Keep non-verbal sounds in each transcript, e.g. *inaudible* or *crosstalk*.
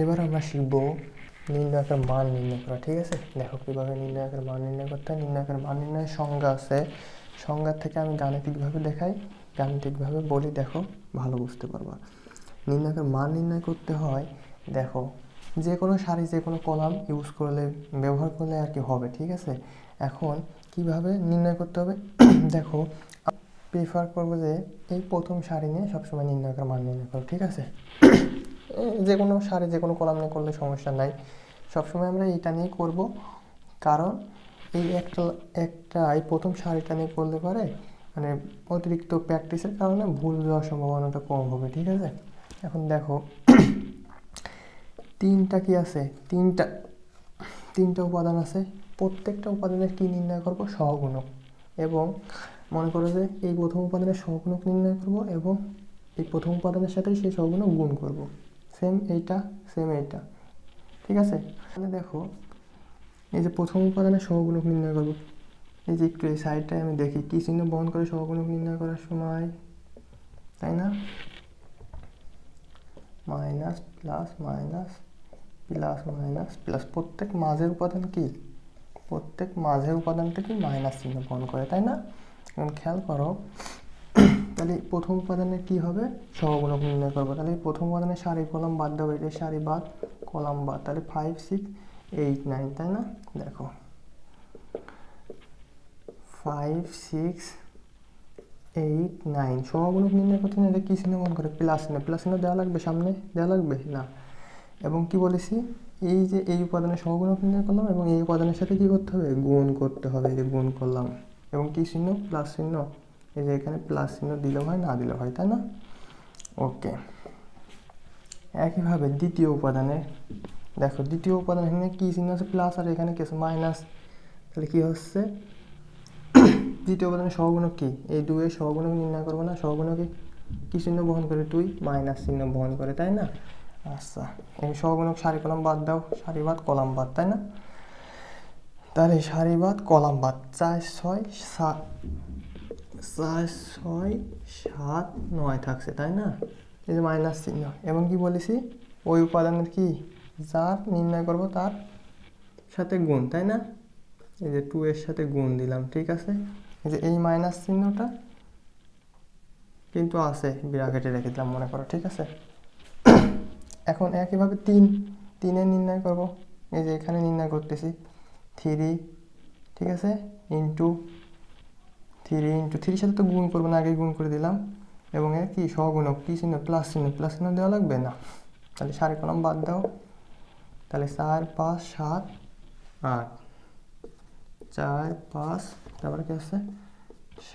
এবার আমরা শিখব নির্ণায়কের মান নির্ণয় করা, ঠিক আছে? দেখো কীভাবে নির্ণায়কের মান নির্ণয় করতে হয়। নির্ণায়কের মান নির্ণয়ের সংজ্ঞা আছে। সংজ্ঞা থেকে আমি গাণিতিকভাবে দেখাই, গাণিতিকভাবে বলি, দেখো, ভালো বুঝতে পারবা। নির্ণায়কের মান নির্ণয় করতে হয়, দেখো, যে কোনো সারি, যে কোনো কলাম ইউজ করলে, ব্যবহার করলে আর কি হবে, ঠিক আছে? এখন কীভাবে নির্ণয় করতে হবে? *clears throat* দেখো প্রিফার করব যে এই প্রথম সারি নিয়ে সবসময় নির্ণায়কের মান নির্ণয় করো, ঠিক আছে? *clears throat* যে কোনো সারে যে কোনো কলাম নিয়ে করলে সমস্যা নাই। সবসময় আমরা এটা নিয়ে করব। কারণ এই একটা একটা, এই প্রথম সারিটা নিয়ে করলে পরে মানে অতিরিক্ত প্র্যাকটিসের কারণে ভুল যাওয়ার সম্ভাবনাটা কম হবে, ঠিক আছে? এখন দেখো, তিনটা কি আছে? তিনটা তিনটা উপাদান আছে। প্রত্যেকটা উপাদানের কি নির্ণয় করব? সহগুণক। এবং মনে করো যে এই প্রথম উপাদানের সহগুণক নির্ণয় করব এবং এই প্রথম উপাদানের সাথে সেই সহগুণক গুণ করব। সেম এইটা সেম এইটা। ঠিক আছে? তাহলে দেখো, এই যে প্রথম উপাদানের সহগুণক নির্ণয় করব। এই যে একটু এই সাইডটায় আমি দেখি, কী চিহ্ন বহন করে সহগুণক নির্ণয় করার সময়? তাই না? Minus, plus minus plus minus, plus প্রত্যেক মাঝের উপাদান কি? প্রত্যেক মাঝের উপাদানটা কি মাইনাস চিহ্ন বহন করে, তাই না? এখন খেয়াল করো তাহলে প্রথম উপাদানের কি হবে? সহগুণক নির্ণয় করব। তাহলে প্রথম উপাদানের সারি কলাম বাদ দেবো এটা সারি বাদ, কলাম বাদ। তাহলে ফাইভ সিক্স এইট নাইন তাই না? দেখো। ফাইভ সিক্স এইট নাইন সহগুণক নির্ণয় করতে না এটা কী চিহ্ন বহন করে? প্লাস চিহ্ন প্লাস চিহ্ন দেওয়া লাগবে সামনে? দেওয়া লাগবে? না। এবং কি বলেছি? এই যে এই উপাদানের সহগুণক নির্ণয় করলাম এবং এই উপাদানের সাথে কি করতে হবে? গুণ করতে হবে যে গুণ করলাম। এবং কি চিহ্ন? প্লাস চিহ্ন। এই যে এখানে প্লাস চিহ্ন দিলেও হয়, না দিলেও হয়, তাই না? ওকে একইভাবে দ্বিতীয় উপাদানে, দেখো দ্বিতীয় উপাদান এখানে কী চিহ্ন আছে? প্লাস আর এখানে কি আছে? মাইনাস তাহলে কী হচ্ছে? *coughs* দ্বিতীয় উপাদানের সহগুণক কী? এই দুয়ের সহগুণক নির্ণয় করব না? সহগুণকে কী চিহ্ন বহন করে? দুই মাইনাস চিহ্ন বহন করে, তাই না? আচ্ছা এই সহগুণক সারি কলাম বাদ দাও। সারি বাদ, কলাম বাদ, তাই না? তাহলে সারি বাদ, কলাম বাদ, চার, ছয়, সাত চার ছয়, সাত, নয় থাকছে, তাই না? এই যে মাইনাস চিহ্ন। এবং কি বলেছি? ওই উপাদানের কি? যার নির্ণয় করব তার সাথে গুণ, তাই না? এই যে টু এর সাথে গুণ দিলাম, ঠিক আছে? এই যে এই মাইনাস চিহ্নটা কিন্তু আছে বিরাকেটে রেখে দিলাম, মনে করো, ঠিক আছে? *coughs* এখন একইভাবে তিন, তিনের নির্ণয় করব। এই যে এখানে নির্ণয় করতেছি থ্রি ঠিক আছে? ইন্টু থ্রি ইন্টু থ্রির সাথে তো গুণ করব না, আগে গুণ করে দিলাম। এবং এর কি? সহগুণক কী? চিহ্ন প্লাস চিহ্ন প্লাস চিহ্ন দেওয়া লাগবে না? তাহলে সাড়ে কলম বাদ দাও। তাহলে চার, পাঁচ, সাত, আট। চার, পাঁচ, তারপরে কি আছে?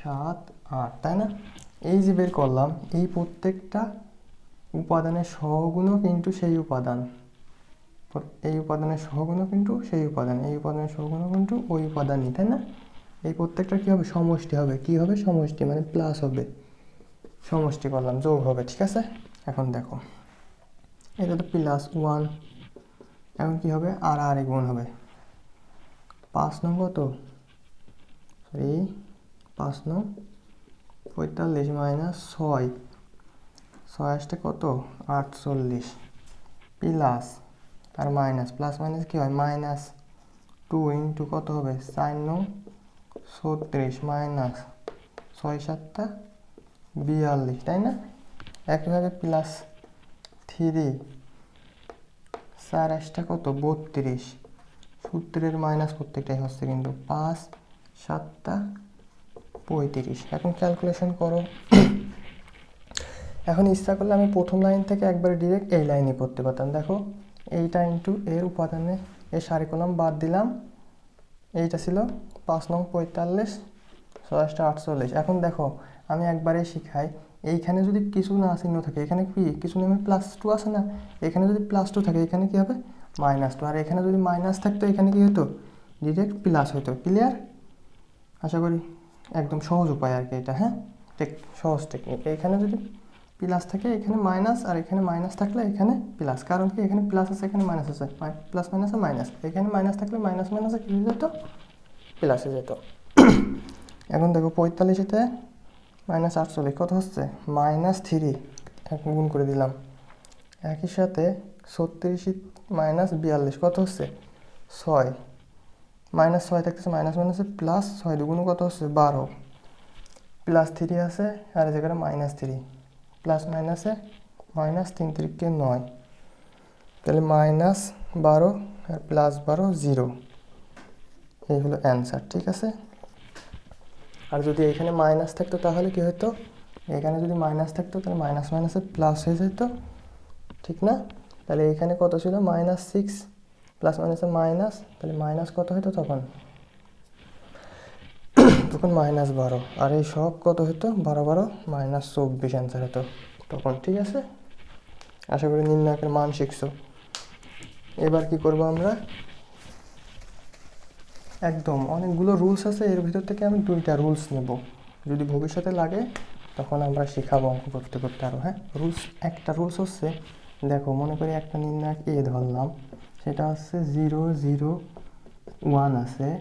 সাত, আট, তাই না? এই যে বের করলাম, এই প্রত্যেকটা উপাদানের সহগুণক কিন্তু সেই উপাদান। এই উপাদানের সহগুণক কিন্তু সেই উপাদান, এই উপাদানের সহগুণক কিন্তু ওই উপাদানই, তাই না? এই প্রত্যেকটা কী হবে? সমষ্টি হবে। কি হবে? সমষ্টি মানে প্লাস হবে। সমষ্টি করলাম, যোগ হবে, ঠিক আছে? এখন দেখো। এটা তো প্লাস ওয়ান এখন কি হবে? আর আর গুণ হবে। পাঁচ নং কত? সরি পাঁচ নং পঁয়তাল্লিশ মাইনাস ছয়। ছয় আসতে কত? আটচল্লিশ। প্লাস আর মাইনাস প্লাস মাইনাস কী হয়? মাইনাস টু ইন্টু কত হবে? চার নং ছত্রিশ মাইনাস ছয় সাতটা বিয়াল্লিশ, তাই না? একইভাবে প্লাস থ্রি চার আসটা কত? বত্রিশ। সূত্রের মাইনাস প্রত্যেকটাই হচ্ছে কিন্তু পাঁচ, সাতটা, পঁয়ত্রিশ। এখন ক্যালকুলেশন করো। এখন ইচ্ছা করলে আমি প্রথম লাইন থেকে একবারে ডিরেক্ট এই লাইনে পড়তে পারতাম। দেখো, এইটা ইন্টু এর উপাদানে এর সারি কলাম বাদ দিলাম। এইটা ছিল পাঁচ নং পঁয়তাল্লিশ ছয়শটা আটচল্লিশ। এখন দেখো, আমি একবারে শিখাই। এইখানে যদি কিছু না চিহ্ন থাকে, এখানে কি, কিছু নেমে প্লাস টু আছে না? এখানে যদি প্লাস টু থাকে, এখানে কি হবে? মাইনাস টু আর এখানে যদি মাইনাস থাকতো, এখানে কি হতো? ডিরেক্ট প্লাস হতো ক্লিয়ার আশা করি একদম সহজ উপায় আর কি এটা হ্যাঁ? টেক, সহজ টেকনিক এখানে যদি প্লাস থাকে, এখানে মাইনাস আর এখানে মাইনাস থাকলে এখানে প্লাস কারণ কি, এখানে প্লাস আছে, এখানে মাইনাস আছে। প্লাস মাইনাসে মাইনাস এখানে মাইনাস থাকলে মাইনাস মাইনাসে কী হয়ে যেত? প্লাসে যেত। *coughs* এখন দেখো পঁয়তাল্লিশেতে মাইনাস আটচল্লিশ, কত হচ্ছে? মাইনাস থ্রি গুণ করে দিলাম। একই সাথে ছত্রিশ মাইনাস বিয়াল্লিশ, কত হচ্ছে? ছয়। মাইনাস ছয় থাকতেছে মাইনাস মাইনাসে প্লাস ছয় দুগুণ কত হচ্ছে? বারো। প্লাস থ্রি আছে, আর এই জায়গাটা মাইনাস থ্রি প্লাস মাইনাসে মাইনাস তিন তিরিখকে নয়। তাহলে মাইনাস বারো আর প্লাস বারো জিরো এই হলো অ্যান্সার ঠিক আছে? আর যদি এখানে মাইনাস থাকতো তাহলে কি হতো এখানে যদি মাইনাস থাকতো তাহলে মাইনাস মাইনাসে প্লাস হয়ে যেত, ঠিক না? তাহলে এখানে কত ছিল? মাইনাস সিক্স প্লাস মাইনাসে মাইনাস তাহলে মাইনাস কত হতো তখন? *coughs* তখন মাইনাস বারো, আর এই সব কত হতো বারো বারো মাইনাস চব্বিশ অ্যান্সার হতো তখন, ঠিক আছে? আশা করি নির্ণায়কের মান শিখছো। এবার কি করব আমরা? একদম। অনেকগুলো রুলস আছে, এর ভিতর থেকে আমি দুইটা রুলস নেব। যদি ভবিষ্যতে লাগে, তখন আমরা শেখাবো অঙ্ক করতে করতে আরও হ্যাঁ? রুলস একটা রুলস হচ্ছে, দেখো, মনে করি একটা নির্ণায়ক এ ধরলাম, সেটা হচ্ছে জিরো জিরো ওয়ান আছে,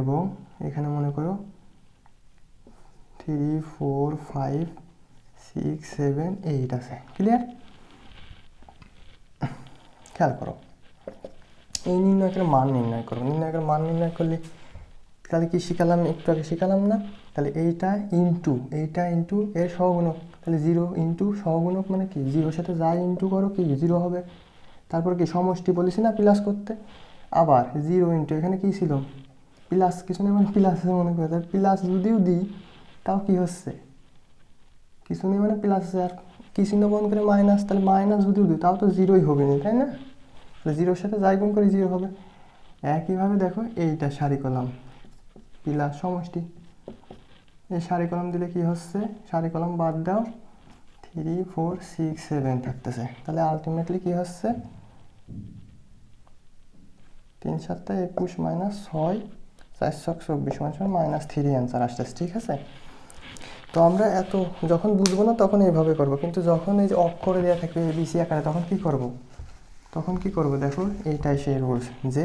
এবং এখানে মনে করো three four five six seven eight আছে। ক্লিয়ার খেয়াল করো। এই নির্ণয়কের মান নির্ণয় করো নির্ণয়কের মান নির্ণয় করলে তাহলে কি শিখালাম? একটু আগে শিখালাম না? তাহলে এইটা ইন্টু এইটা ইন্টু এর সহগুণক। তাহলে জিরো ইন্টু সহগুণক মানে কি? জিরোর সাথে যা ইন্টু করো কি? জিরো হবে। তারপর কি? সমষ্টি বলেছি না প্লাস করতে? আবার জিরো ইন্টু এখানে কি ছিল? প্লাস কিছু নেই মানে প্লাস মনে করে। তাহলে প্লাস যদিও দিই, তাও কি হচ্ছে? কিছু নেই মানে প্লাস আছে আর কি চিহ্ন বন্ধ করে মাইনাস তাহলে মাইনাস যদিও দিই, তাও তো জিরোই হবে না তাই না? তাহলে জিরোর সাথে যাই গুণ করে জিরো হবে। একইভাবে দেখো, এইটা সারি কলাম। প্লাস সমষ্টি। এই সারি কলম দিলে কি হচ্ছে? সারি কলম বাদ দাও। থ্রি, ফোর, সিক্স, সেভেন থাকতেছে। তাহলে আলটিমেটলি কি হচ্ছে? তিন সাতটা একুশ মাইনাস ছয়, চার ছক চব্বিশ মানে মাইনাস থ্রি অ্যান্সার আসতেছে, ঠিক আছে? তো আমরা এত, যখন বুঝব না তখন এইভাবে করব। কিন্তু যখন এই যে অক্ষরে দেওয়া থাকবে এবিসি আকারে, তখন কি করব? তখন কি করব দেখো, এইটাই সেই রুলস যে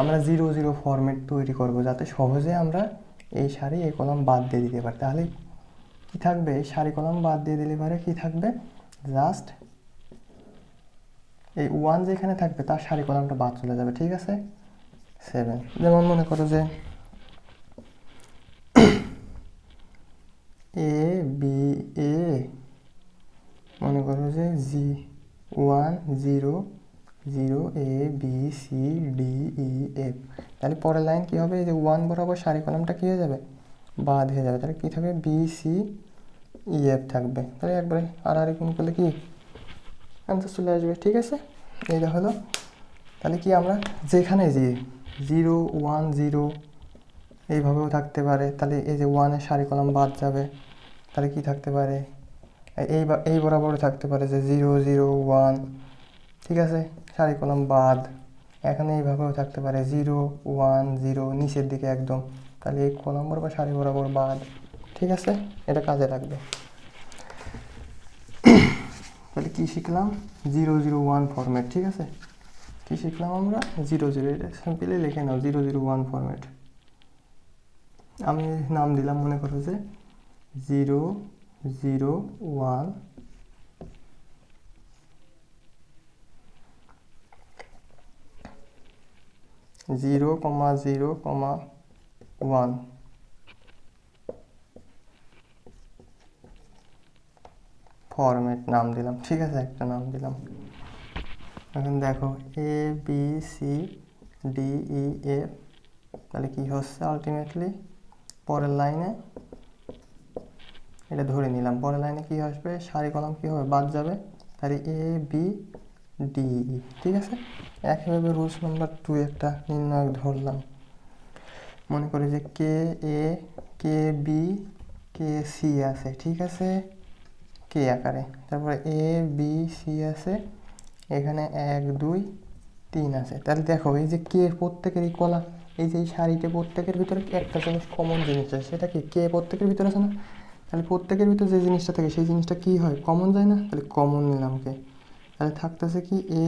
আমরা জিরো জিরো ফরম্যাট তৈরি করব যাতে সহজে আমরা এই সারি, এই কলম বাদ দিয়ে দিতে পারি। তাহলে কি থাকবে? এই সারি কলম বাদ দিয়ে দিলে পারে কি থাকবে? জাস্ট এই ওয়ান যেখানে থাকবে, তার সারি কলমটা বাদ চলে যাবে, ঠিক আছে? সেভেন যেমন মনে করো যে এ বি এ মনে করো যে G one zero zero A B C D E F তাহলে পরের লাইন কী হবে? এই যে ওয়ান বরাবর সারি কলমটা কী হয়ে যাবে? বাদ হয়ে যাবে। তাহলে কী থাকবে? বি সি ই এফ থাকবে। তাহলে একবারে আর আর গুণ করলে কি? অ্যান্সার চলে আসবে। ঠিক আছে? এইটা হলো। তাহলে কি আমরা যেখানে যে, জিরো ওয়ান জিরো, এইভাবেও থাকতে পারে। তাহলে এই যে ওয়ানের সারি কলম বাদ যাবে। তাহলে কি থাকতে পারে? এই এই বরাবরও থাকতে পারে যে জিরো জিরো ওয়ান ঠিক আছে? সারি কলম বাদ। এখানে এইভাবেও থাকতে পারে। জিরো, ওয়ান, জিরো, নিচের দিকে একদম। তাহলে এই কলম বরাবর, সারি বরাবর বাদ। ঠিক আছে? এটা কাজে লাগবে। তাহলে কি শিখলাম? জিরো জিরো, ওয়ান ফরম্যাট, ঠিক আছে? কি শিখলাম আমরা? জিরো জিরো, এটা সিম্পলি লিখে নাও। Zero zero, one format. আমি নাম দিলাম, মনে করো যে zero zero, one zero comma zero comma one format নাম দিলাম, ঠিক আছে, একটা নাম দিলাম। এখন দেখো A B C D E F তাহলে কি হচ্ছে আলটিমেটলি পরের লাইনে, এটা ধরে নিলাম, পরের লাইনে কি আসবে? সারি কলম কি হবে? বাদ যাবে। তাহলে এ বি ডি, ঠিক আছে? একইভাবে রুলস নাম্বার টু একটা নির্ণায়ক ধরলাম। মনে করি যে কে এ, কে বি, কে সি আছে, ঠিক আছে? কে আকারে? তারপরে এ, বি, সি আছে, এখানে এক, দুই, তিন আছে। তাহলে দেখো, এই যে কে প্রত্যেকের এই কলা, এই যে এই শাড়িতে প্রত্যেকের ভিতরে একটা জিনিস কমন জিনিস আছে, সেটা কি? কে প্রত্যেকের ভিতরে আছে না? তাহলে প্রত্যেকের ভিতরে যে জিনিসটা থাকে, সেই জিনিসটা কি হয়? কমন যায় না? তাহলে কমন নিলাম কে। তাহলে থাকতেছে কি এ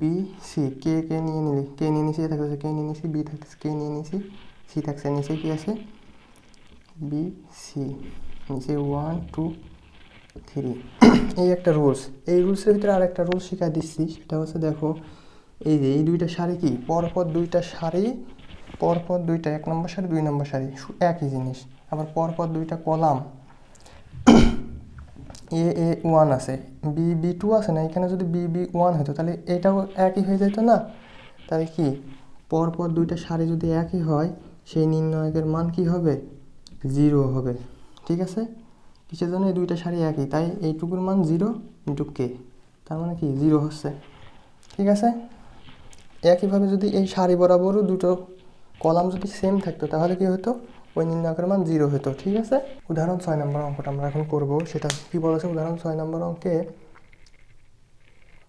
বি সি কে কে নিয়ে নিলি। কে নিয়ে নিছি এ থাকতেছে। কে নিয়ে নিছি বি থাকতেছে। কে নিয়ে নিছি সি থাকছে নিচে কি আছে? বি সি নিচে ওয়ান টু থ্রি এই একটা রুলস এই রুলসের ভিতরে আর একটা রুলস শিখাই দিচ্ছি। সেটা হচ্ছে দেখো, এই যে এই দুইটা শাড়ি কি? পরপর দুইটা শাড়ি পরপর দুইটা এক নম্বর শাড়ি দুই নম্বর শাড়ি একই জিনিস। আবার পরপর দুইটা কলাম। এ এ ওয়ান আছে বি বি টু আছে না? এখানে যদি বি বি ওয়ান হতো, তাহলে এটাও একই হয়ে যেত না? তাহলে কি? পরপর দুইটা সারি যদি একই হয়, সেই নির্ণায়কের মান কি হবে? জিরো হবে। ঠিক আছে? কিসের জন্য এই দুইটা সারি একই? তাই এইটুকুর মান জিরো ইন্টু কে? তার মানে কি? জিরো হচ্ছে। ঠিক আছে? একইভাবে যদি এই সারি বরাবরও দুটো কলাম যদি সেম থাকতো, তাহলে কি হতো? ওই নির্ণায়কের মান জিরো হতো ঠিক আছে? উদাহরণ ছয় নম্বর অঙ্কটা আমরা এখন করব। সেটা কি বলেছে? উদাহরণ ছয় নম্বর অঙ্কে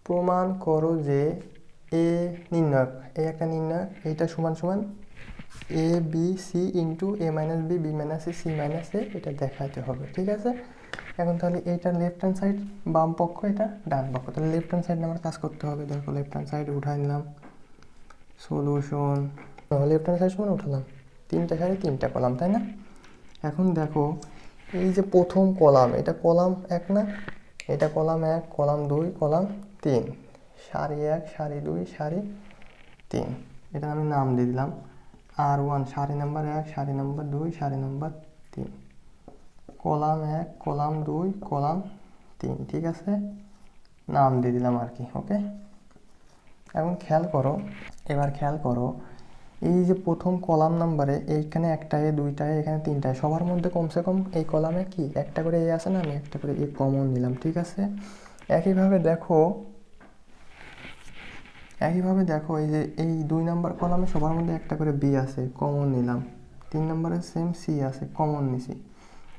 প্রমাণ করো যে এ নির্ণয়ক এ একটা নির্ণায়ক এইটা সমান সমান A B C into A minus B B minus C C minus A এটা দেখাতে হবে, ঠিক আছে? এখন তাহলে এইটা লেফট হ্যান্ড সাইড বাম পক্ষ, এটা ডান পক্ষ। তাহলে লেফট হ্যান্ড সাইড আমার কাজ করতে হবে। দেখো লেফট হ্যান্ড সাইড উঠাই নিলাম। সলিউশন লেফট হ্যান্ড সাইড সমান উঠালাম। তিনটা সাইডে তিনটা কলাম, তাই না? এখন দেখো, এই যে প্রথম কলাম, এটা কলাম এক না? এটা কলাম এক, কলাম দুই, কলাম তিন। সারি এক, সারি দুই, সারি তিন। এটা আমি নাম দিয়ে দিলাম। আর ওয়ান, সারি নাম্বার এক, সারি নাম্বার দুই, সারি নাম্বার তিন। কলাম এক, কলাম দুই, কলাম তিন, ঠিক আছে? নাম দিয়ে দিলাম আর কি, ওকে? এখন খেয়াল করো, এবার খেয়াল করো এই যে প্রথম কলাম নাম্বারে এইখানে একটা এ দুইটা এখানে তিনটা এ, সবার মধ্যে কমসে কম এই কলামে কি? একটা করে এ আছে না? আমি একটা করে এ কমন নিলাম ঠিক আছে? একইভাবে দেখো একইভাবে দেখো এই যে এই দুই নাম্বার কলামে সবার মধ্যে একটা করে বি আছে কমন নিলাম। তিন নম্বরে সেম সি আছে কমন নিছি।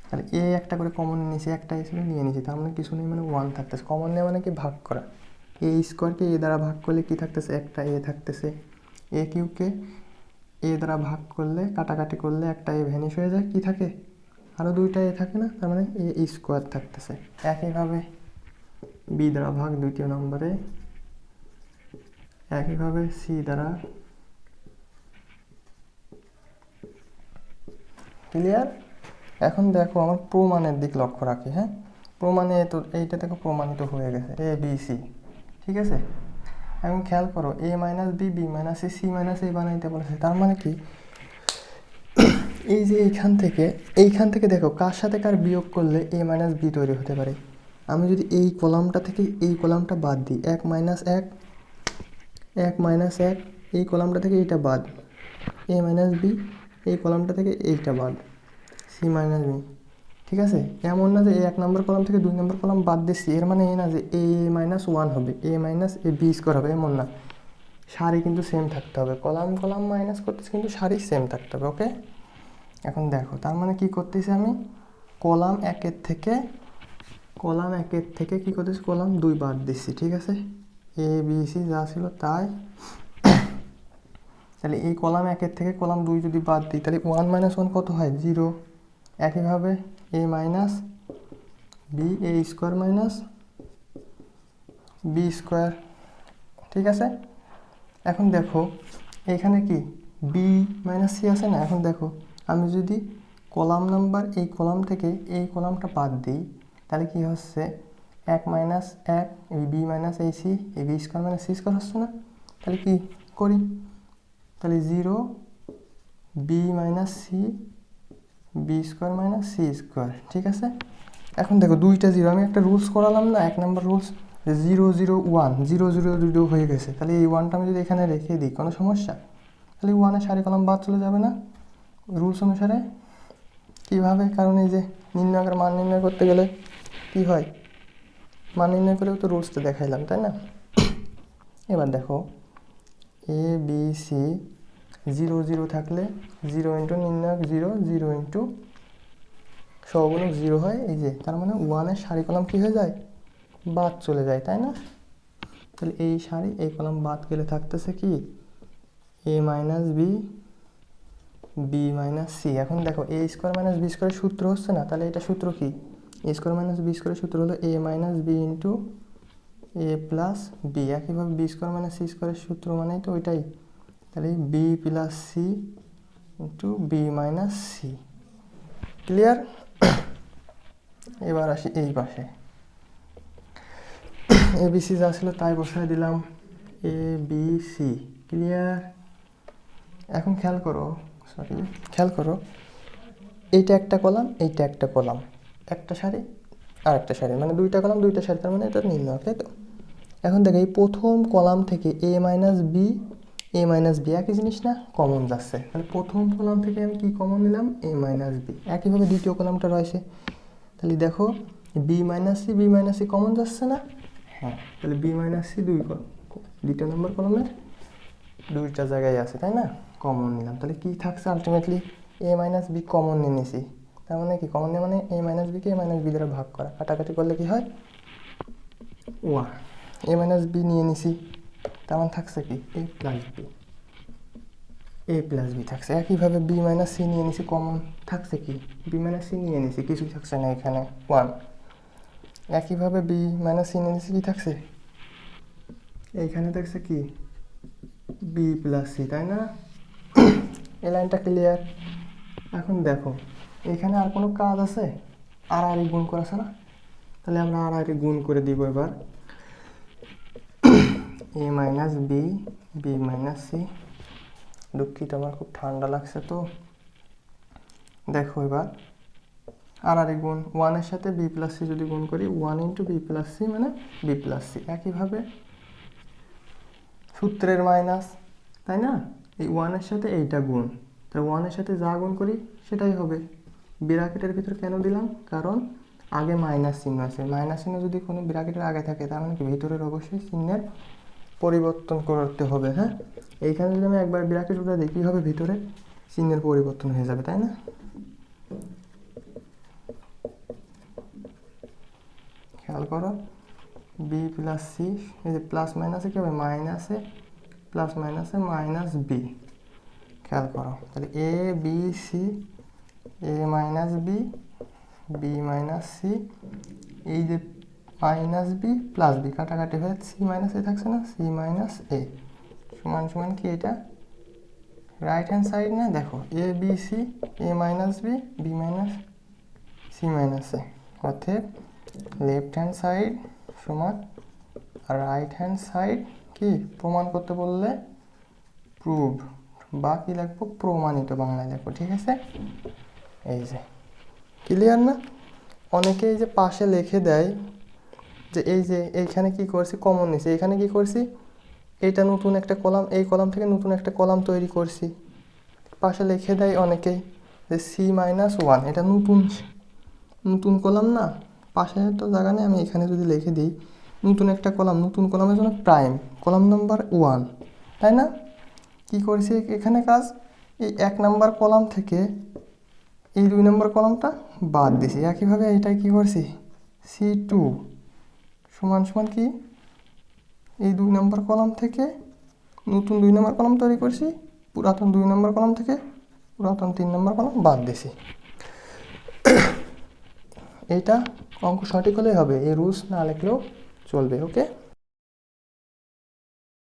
তাহলে এ একটা করে কমন নিয়েছি একটা এসে নিয়ে নিয়েছি তার মানে কিছু নেই মানে ওয়ান থাকতেছে। কমন নেওয়া মানে কি? ভাগ করা। এ স্কোয়ারকে এ দ্বারা ভাগ করলে কি থাকতেছে? একটা এ থাকতেছে। এ কিউকে এ দ্বারা ভাগ করলে, কাটাকাটি করলে একটা এ ভ্যানিশ হয়ে যায়। কি থাকে? আরও দুইটা এ থাকে না? তার মানে এ স্কোয়ার থাকতেছে। একইভাবে বি দ্বারা ভাগ দ্বিতীয় নম্বরে, একইভাবে সি দ্বারা ক্লিয়ার এখন দেখো আমার প্রমাণের দিক লক্ষ্য রাখি হ্যাঁ? প্রমাণে তো, এইটা দেখো প্রমাণিত হয়ে গেছে, এ, বি সি ঠিক আছে? এখন খেয়াল করো A minus B B minus A C minus A বানাইতে বলেছে। তার মানে কি? এই যে এইখান থেকে এইখান থেকে দেখো, কার সাথে কার বিয়োগ করলে এ মাইনাস বি তৈরি হতে পারে? আমি যদি এই কলামটা থেকে এই কলামটা বাদ দিই, এক মাইনাস এক এক মাইনাস এক, এই কলামটা থেকে এইটা বাদ। এ মাইনাস বি এই কলামটা থেকে এইটা বাদ। সি মাইনাস বি ঠিক আছে? এমন না যে এই এক নম্বর কলাম থেকে দুই নম্বর কলাম বাদ দিচ্ছি। এর মানে এই না যে এ মাইনাস ওয়ান হবে। A minus A B square হবে, এমন না। সারি কিন্তু সেম থাকতে হবে। কলাম কলাম মাইনাস করতেছি কিন্তু সারি সেম থাকতে হবে ওকে এখন দেখো, তার মানে কি করতেছি আমি? কলাম একের থেকে, কলাম একের থেকে কি করতেছি? কলাম দুই বাদ দিচ্ছি, ঠিক আছে? এ বি সি যা ছিল তাই। *coughs* তাহলে এই কলাম একের থেকে কলাম দুই যদি বাদ দিই, তাহলে ওয়ান মাইনাস ওয়ান কত হয়? জিরো একইভাবে A minus B A square minus B square ঠিক আছে? এখন দেখো, এখানে কি বি মাইনাস সি আছে না? এখন দেখো, আমি যদি কলাম নাম্বার, এই কলাম থেকে এই কলামটা বাদ দিই, তাহলে কি হচ্ছে? এক মাইনাস এক, এই বি মাইনাস এই সি এই B square minus C square হচ্ছে না? তাহলে কি করি? তাহলে zero B minus C B square minus C square, ঠিক আছে? এখন দেখো দুইটা জিরো, আমি একটা রুলস করালাম না, এক নম্বর rules zero zero, one, zero zero zero হয়ে গেছে, তাহলে এই ওয়ানটা আমি যদি এখানে রেখে দিই, কোনো সমস্যা? তাহলে ওয়ানের সারি কলম বাদ চলে যাবে না? রুলস অনুসারে? কীভাবে? কারণ এই যে নির্ণয়ের মান নির্ণয় করতে গেলে কি হয়? মান নির্ণয় করেও তো রুলসটা দেখাইলাম, তাই না? এবার দেখো, A, B, C zero zero থাকলে জিরো ইন্টু নির্ণায়ক জিরো জিরো ইন্টু সহগুণক জিরো হয়, এই যে, তার মানে ওয়ানের সারি কলাম কী হয়ে যায়? বাদ চলে যায়, তাই না? তাহলে এই সারি, এই কলাম বাদ গেলে থাকতেছে কি? A minus B B minus C এখন দেখো এ স্কোয়ার মাইনাস বি স্কোয়ারের সূত্র হচ্ছে না, তাহলে এটা সূত্র কি? এ স্কোয়ার মাইনাস বি স্কোয়ারের সূত্র হলো A minus B into A plus B একইভাবে বি স্কোয়ার মাইনাস সি স্কোয়ারের সূত্র মানেই তো ওইটাই। তাহলে B plus C into B minus C clear এবার আসি এই পাশে। *coughs* এবিসি যা ছিল তাই বসায় দিলাম। এ বি সি ক্লিয়ার এখন খেয়াল করো সরি খেয়াল করো। এইটা একটা কলাম, এইটা একটা কলাম। একটা সারি আর একটা সারি। মানে দুইটা কলাম, দুইটা সারি, তার মানে এটা নির্ণয়, তাই তো? এখন দেখো, এই প্রথম কলাম থেকে A minus B A minus B একই জিনিস না? কমন যাচ্ছে। তাহলে প্রথম কলাম থেকে আমি কি কমন নিলাম? এ মাইনাস বি একইভাবে দ্বিতীয় কলামটা রয়েছে। তাহলে দেখো B minus C B minus C common যাচ্ছে না? হ্যাঁ তাহলে বি মাইনাস সি দুই কল দ্বিতীয় নম্বর কলমের দুইটা জায়গায় আছে, তাই না? কমন নিলাম। তাহলে কি থাকছে ultimately A minus B common নিয়ে নিছি। তার মানে কি? কমন নিয়ে মানে এ মাইনাস বিকে এ মাইনাস বি দ্বারা ভাগ করা। কাটাকাটি করলে কি হয়? ওয়ান এ মাইনাস বি নিয়ে নিছি। তার মানে থাকছে কি? A plus B A plus B থাকছে। একইভাবে বি মাইনাস সি নিয়ে নিছি কমন থাকছে কি? বি মাইনাস সি নিয়ে নিছি, কিছুই থাকছে না এখানে। ওয়ান একইভাবে বি মাইনাস সি নিয়ে নিছি, কি থাকছে? এইখানে থাকছে কি? বি প্লাস সি তাই না? *coughs* এই লাইনটা ক্লিয়ার এখন দেখো, এখানে আর কোনো কাজ আছে? আর আর গুণ করা না? তাহলে আমরা আর আর গুণ করে দিব এবার। A minus B B minus C. দুঃখিত, আমার খুব ঠান্ডা লাগছে তো। দেখো এবার। আর আর গুণ ওয়ানের সাথে বি প্লাস সি যদি গুণ করি one into B plus C মানে বি প্লাস সি একইভাবে সূত্রের মাইনাস তাই না? এই ওয়ানের সাথে এইটা গুণ। তাহলে ওয়ানের সাথে যা গুণ করি, সেটাই হবে। ব্রাকেটের ভিতর কেন দিলাম? কারণ আগে মাইনাস চিহ্ন আছে। মাইনাস চিহ্ন যদি কোনো ব্রাকেটের আগে থাকে তার মানে কি? ভিতরের অবশ্যই চিহ্নের পরিবর্তন করতে হবে হ্যাঁ? এইখানে যদি আমি একবার ব্রাকেট উঠে কী হবে ভিতরে? চিহ্নের পরিবর্তন হয়ে যাবে, তাই না? খেয়াল করো বি প্লাস সি এই যে প্লাস মাইনাসে কী হবে? মাইনাসে প্লাস মাইনাসে মাইনাস বি খেয়াল করো, তাহলে A B C A minus B B minus C এই যে মাইনাস বি প্লাস বি কাটাকাটি হয়ে সি মাইনাস এ থাকছে না, সি মাইনাস এ। সমান সমান কি এটা? রাইট হ্যান্ড সাইড না, দেখো A B C A minus B B minus C minus A. অর্থাৎ লেফট হ্যান্ড সাইড সমান রাইট হ্যান্ড সাইড কি? প্রমাণ করতে বললে প্রুভ বা কি লিখব প্রমাণিত বাংলায় লিখব ঠিক আছে? এই যে ক্লিয়ার না? অনেকে এই যে পাশে লিখে দেয় যে এই যে এইখানে কি করছি? কমন নিছি। এখানে কি করছি? এটা নতুন একটা কলাম, এই কলাম থেকে নতুন একটা কলাম তৈরি করছি। পাশে লিখে দেয় অনেকেই যে সি মাইনাস ওয়ান এটা নতুন। নতুন কলাম না। পাশে তো জায়গা নেই, আমি এখানে যদি লিখে দিই, নতুন একটা কলাম। নতুন কলামের জন্য প্রাইম কলাম নাম্বার ওয়ান তাই না? কি করছি এখানে কাজ? এই এক নাম্বার কলাম থেকে এই দুই নম্বর কলামটা বাদ দিছি। একইভাবে এইটাই কি করছি? সি টু সমান সমান কি? এই দুই নম্বর কলাম থেকে নতুন দুই নম্বর কলাম তৈরি করছি, পুরাতন দুই নম্বর কলাম থেকে পুরাতন তিন নম্বর কলাম বাদ দিছি। *coughs* এইটা অঙ্ক সঠিক হলেই হবে, এই রুলস না লিখলেও চলবে, ওকে?